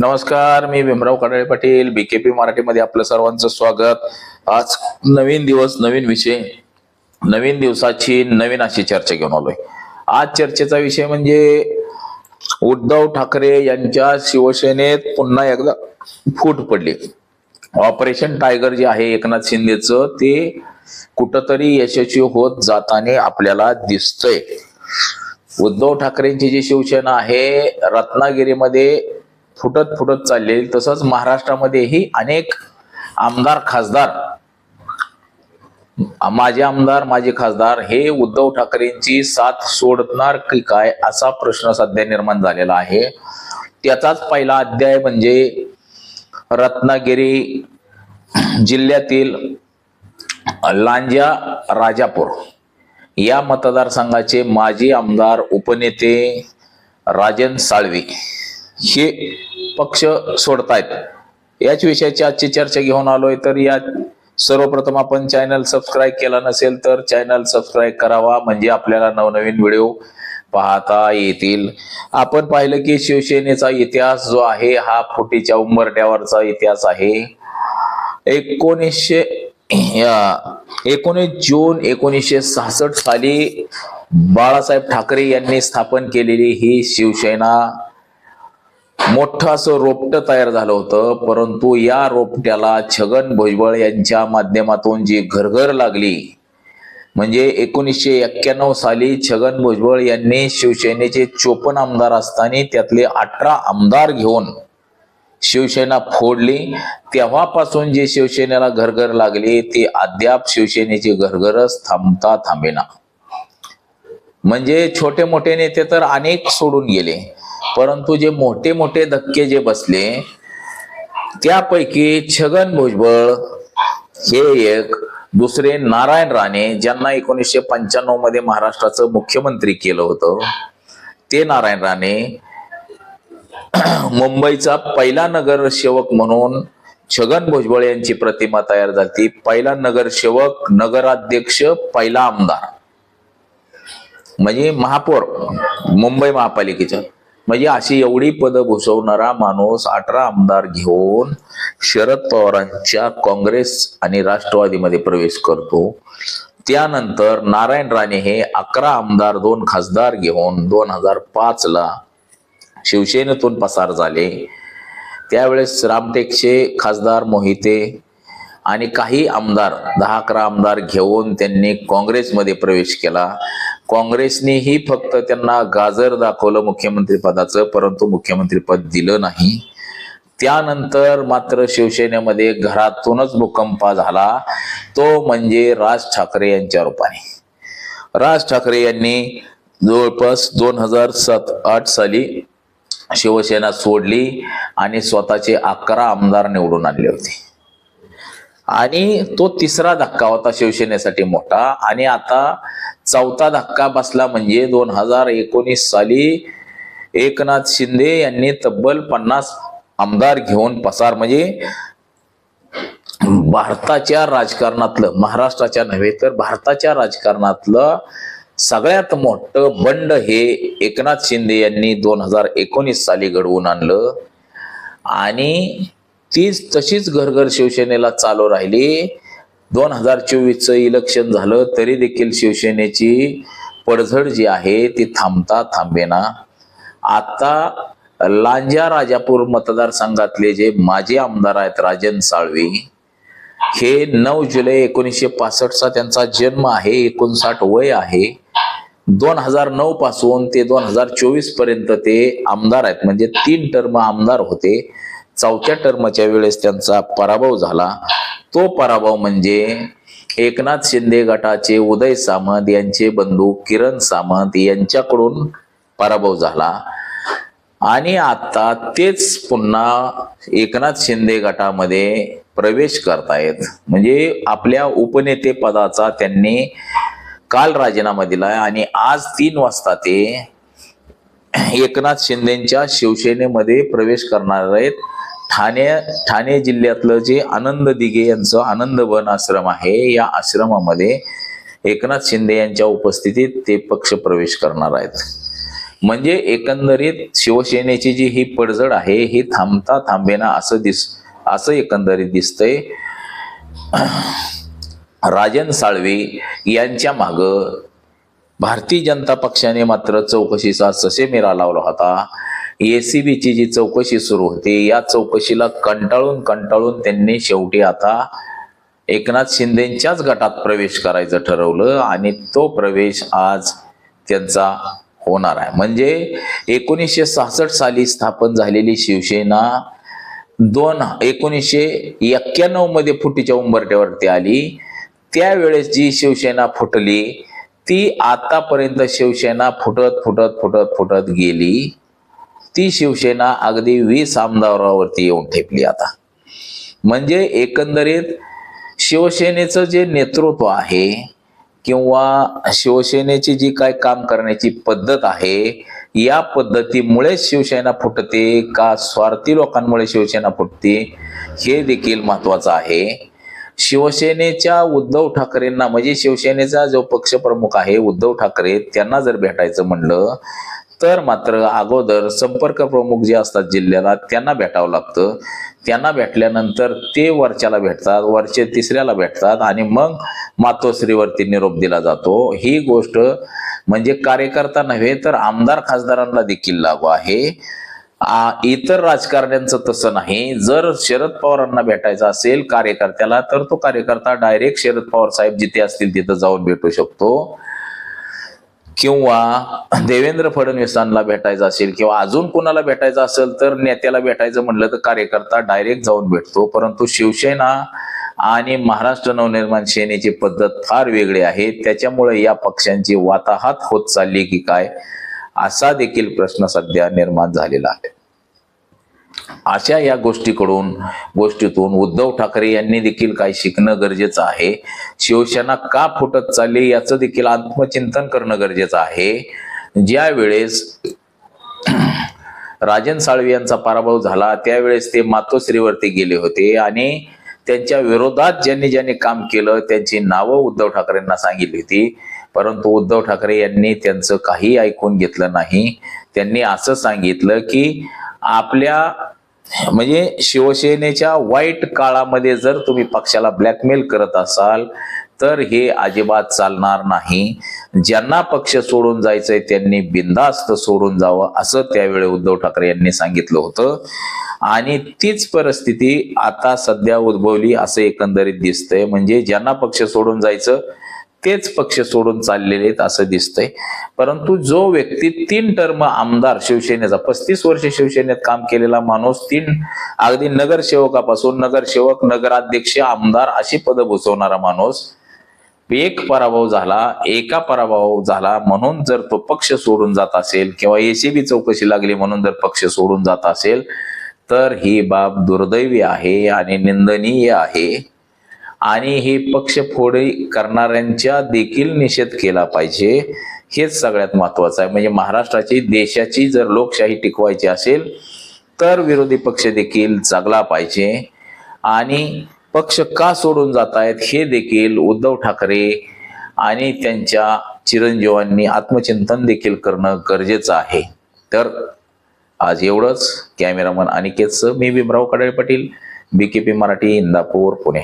नमस्कार मी भीमराव कडाळे पाटील बीकेपी मराठीमध्ये आपलं सर्वांचं स्वागत. आज नवीन दिवस नवीन विषय नवीन दिवसाची नवीन अशी चर्चा घेऊन आलोय. आज चर्चेचा विषय म्हणजे उद्धव ठाकरे यांच्या शिवसेनेत पुन्हा एकदा फूट पडली. ऑपरेशन टायगर जे आहे एकनाथ शिंदेचं ते कुठंतरी यशस्वी होत जाताना आपल्याला दिसतंय. उद्धव ठाकरेंची जी शिवसेना आहे रत्नागिरीमध्ये फुटत फुटत चाललेली तसंच महाराष्ट्रामध्येही अनेक आमदार खासदार माझे आमदार माझे खासदार हे उद्धव ठाकरेंची साथ सोडणार की काय असा प्रश्न सध्या निर्माण झालेला आहे. त्याचाच पहिला अध्याय म्हणजे रत्नागिरी जिल्ह्यातील लांजा राजापूर या मतदारसंघाचे माजी आमदार उपनेते राजन साळवी. हे पक्ष सोडतायत. याच विषयाची आजची चर्चा घेऊन आलोय. तर या सर्वप्रथम आपण चॅनल सबस्क्राईब केला नसेल तर चॅनल सबस्क्राईब करावा. म्हणजे आपल्याला नवनवीन व्हिडिओ पाहता येतील. आपण पाहिलं की शिवसेनेचा इतिहास जो आहे हा फुटीच्या उंबरट्यावरचा इतिहास आहे. एकोणीसशे एकोणीस जून एकोणीसशे सहासष्ट साली बाळासाहेब ठाकरे यांनी स्थापन केलेली ही शिवसेना मोठं असं रोपटं तयार झालं होतं परंतु या रोपट्याला छगन भुजबळ यांच्या माध्यमातून जी घरघर लागली म्हणजे एकोणीसशे एक्क्याण्णव साली छगन भुजबळ यांनी शिवसेनेचे चोपन्न आमदार असताना त्यातले अठरा आमदार घेऊन शिवसेना फोडली. तेव्हापासून जी शिवसेनेला घरघर लागली ती अद्याप शिवसेनेची घरघरच थांबता थांबेना. म्हणजे छोटे मोठे नेते तर अनेक सोडून गेले. परंतु जे मोठे मोठे धक्के जे बसले त्यापैकी छगन भुजबळ हे एक दुसरे नारायण राणे ज्यांना एकोणीसशे पंच्याण्णवमध्ये महाराष्ट्राचं मुख्यमंत्री केलं होतं. ते नारायण राणे मुंबईचा पहिला नगरसेवक म्हणून छगन भुजबळ यांची प्रतिमा तयार झाली पहिला नगरसेवक नगराध्यक्ष पहिला आमदार. म्हणजे महापौर मुंबई महापालिकेच्या. म्हणजे अशी एवढी पद घुसवणारा माणूस अठरा आमदार घेऊन शरद पवारांच्या काँग्रेस आणि राष्ट्रवादीमध्ये प्रवेश करतो. त्यानंतर नारायण राणे हे अकरा आमदार दोन खासदार घेऊन दोन हजार पाच ला शिवसेनेतून पसार झाले. त्यावेळेस रामटेकचे खासदार मोहिते आणि काही आमदार दहा अकरा आमदार घेऊन त्यांनी काँग्रेसमध्ये प्रवेश केला. काँग्रेसनेही फक्त त्यांना गाजर दाखवलं मुख्यमंत्री पदाचं परंतु मुख्यमंत्री पद दिलं नाही. त्यानंतर मात्र शिवसेनेमध्ये घरातूनच भूकंप झाला. तो म्हणजे राज ठाकरे यांच्या रूपाने. राज ठाकरे यांनी जवळपास दोन हजार सात आठ साली शिवसेना सोडली आणि स्वतःचे अकरा आमदार निवडून आणले होते. आणि तो तिसरा धक्का होता शिवसेनेसाठी मोठा. आणि आता चौथा धक्का बसला म्हणजे दोन हजार एकोणीस साली एकनाथ शिंदे यांनी तब्बल पन्नास आमदार घेऊन पसार. म्हणजे भारताच्या राजकारणातलं महाराष्ट्राच्या नव्हे तर भारताच्या राजकारणातलं सगळ्यात मोठं बंड हे एकनाथ शिंदे यांनी दोन हजार एकोणीस साली घडवून आणलं. आणि तीच तशीच घरघर शिवसेनेला चालू राहिली. दोन हजार चोवीसचं इलेक्शन झालं तरी देखील शिवसेनेची पडझड जी आहे ती थांबता थांबेना. आता लांजा राजापूर मतदारसंघातले जे माजी आमदार आहेत राजन साळवी हे नऊ जुलै एकोणीसशे पासष्टचा त्यांचा जन्म आहे एकोणसाठ वय आहे. दोन हजार नऊ पासून ते दोन हजार चोवीसपर्यंत ते आमदार आहेत म्हणजे तीन टर्म आमदार होते. चौथ्या टर्मच्या वेळेस त्यांचा पराभव झाला. तो पराभव म्हणजे एकनाथ शिंदे गटाचे उदय सामंत यांचे बंधू किरण सामंत यांच्याकडून पराभव झाला. आणि आता तेच पुन्हा एकनाथ शिंदे गटामध्ये प्रवेश करतायत. म्हणजे आपल्या उपनेते पदाचा त्यांनी काल राजीनामा दिलाय आणि आज तीन वाजता ते एकनाथ शिंदेच्या शिवसेनेमध्ये प्रवेश करणार आहेत. ठाणे ठाणे जिल्ह्यातलं जे आनंद दिघे यांचं आनंद वन आश्रम आहे या आश्रमामध्ये एकनाथ शिंदे यांच्या उपस्थितीत ते पक्ष प्रवेश करणार आहेत. म्हणजे एकंदरीत शिवसेनेची जी ही पडझड आहे ही थांबता थांबेना असं दिस असं एकंदरीत दिसतंय. राजन साळवे यांच्या माग भारतीय जनता पक्षाने मात्र चौकशीचा ससेमेरा लावला होता. एसीबीची जी चौकशी सुरू होती या चौकशीला कंटाळून कंटाळून त्यांनी शेवटी आता एकनाथ शिंदेच्याच गटात प्रवेश करायचं ठरवलं आणि तो प्रवेश आज त्यांचा होणार आहे. म्हणजे एकोणीसशे सहासष्ट साली स्थापन झालेली शिवसेना दोन एकोणीसशे एक्क्याण्णवमध्ये फुटीच्या उंबरट्यावरती आली. त्यावेळेस जी शिवसेना फुटली ती आतापर्यंत शिवसेना फुटत फुटत फुटत फुटत गेली. ती शिवसेना अगदी वीस आमदारावरती येऊन ठेपली आता. म्हणजे एकंदरीत शिवसेनेचं जे नेतृत्व आहे किंवा शिवसेनेची जी काय काम करण्याची पद्धत आहे या पद्धतीमुळे शिवसेना फुटते का स्वार्थी लोकांमुळे शिवसेना फुटते हे देखील महत्वाचं आहे. शिवसेनेच्या उद्धव ठाकरेंना म्हणजे शिवसेनेचा जो पक्षप्रमुख आहे उद्धव ठाकरे त्यांना जर भेटायचं म्हणलं तर मात्र अगोदर संपर्क प्रमुख जे असतात जिल्ह्याला त्यांना भेटावं लागतं. त्यांना भेटल्यानंतर ते वरच्याला भेटतात वरचे तिसऱ्याला भेटतात आणि मग मातोश्रीवरती निरोप दिला जातो. ही गोष्ट म्हणजे कार्यकर्ता नव्हे तर आमदार खासदारांना देखील लागू आहे. आ, इतर राजकारण्यांचं तसं नाही. जर शरद पवारांना भेटायचं असेल कार्यकर्त्याला तर तो कार्यकर्ता डायरेक्ट शरद पवार साहेब जिथे असतील तिथं जाऊन भेटू शकतो. किंवा देवेंद्र फडणवीसांना भेटायचं असेल किंवा अजून कोणाला भेटायचं असेल तर नेत्याला भेटायचं म्हणलं तर कार्यकर्ता डायरेक्ट जाऊन भेटतो. परंतु शिवसेना आणि महाराष्ट्र नवनिर्माण सेनेची पद्धत फार वेगळी आहे. त्याच्यामुळे या पक्षांची वाताहात होत चालली की काय? असा देखील प्रश्न सध्या निर्माण झालेला आहे. अशा या गोष्टीकडून गोष्टीतून उद्धव ठाकरे यांनी देखील काही शिकणं गरजेचं आहे. शिवसेना का फुटत चालली याचं देखील आत्मचिंतन करणं गरजेचं आहे. ज्या वेळेस राजन साळवी यांचा पराभव झाला त्यावेळेस ते मातोश्रीवरती गेले होते आणि त्यांच्या विरोधात ज्यांनी ज्यांनी काम केलं त्यांची नावं उद्धव ठाकरेंना सांगितली होती. परंतु उद्धव ठाकरे यांनी त्यांचं काही ऐकून घेतलं नाही. त्यांनी असं सांगितलं की आपल्या म्हणजे शिवसेनेच्या वाईट काळामध्ये जर तुम्ही पक्षाला ब्लॅकमेल करत असाल तर हे अजिबात चालणार नाही. ज्यांना पक्ष सोडून जायचंय त्यांनी बिंदास्त सोडून जावं असं त्यावेळी उद्धव ठाकरे यांनी सांगितलं होतं. आणि तीच परिस्थिती आता सध्या उद्भवली असं एकंदरीत दिसतंय. म्हणजे ज्यांना पक्ष सोडून जायचं तेच पक्ष सोडून चाललेले आहेत असं दिसतंय. परंतु जो व्यक्ती तीन टर्म आमदार शिवसेनेचा पस्तीस वर्ष शिवसेनेत काम केलेला माणूस तीन अगदी नगरसेवकापासून नगरसेवक नगराध्यक्ष आमदार अशी पद भुसवणारा माणूस एक पराभव झाला एका पराभव झाला म्हणून जर तो पक्ष सोडून जात असेल किंवा एसीबी चौकशी लागली म्हणून जर पक्ष सोडून जात असेल तर ही बाब दुर्दैवी आहे आणि निंदनीय आहे. आणि हे पक्षफोडी करणाऱ्यांच्या देखील निषेध केला पाहिजे. हेच सगळ्यात महत्वाचं आहे. म्हणजे महाराष्ट्राची देशाची जर लोकशाही टिकवायची असेल तर विरोधी पक्ष देखील जगला पाहिजे. आणि पक्ष का सोडून जात आहेत हे देखील उद्धव ठाकरे आणि त्यांच्या चिरंजीवांनी आत्मचिंतन देखील करणं गरजेचं आहे. तर आज एवढंच. कॅमेरामन अनिकेतचं मी भीमराव कडाळे पाटील पी मराठी इंदापूर पुणे.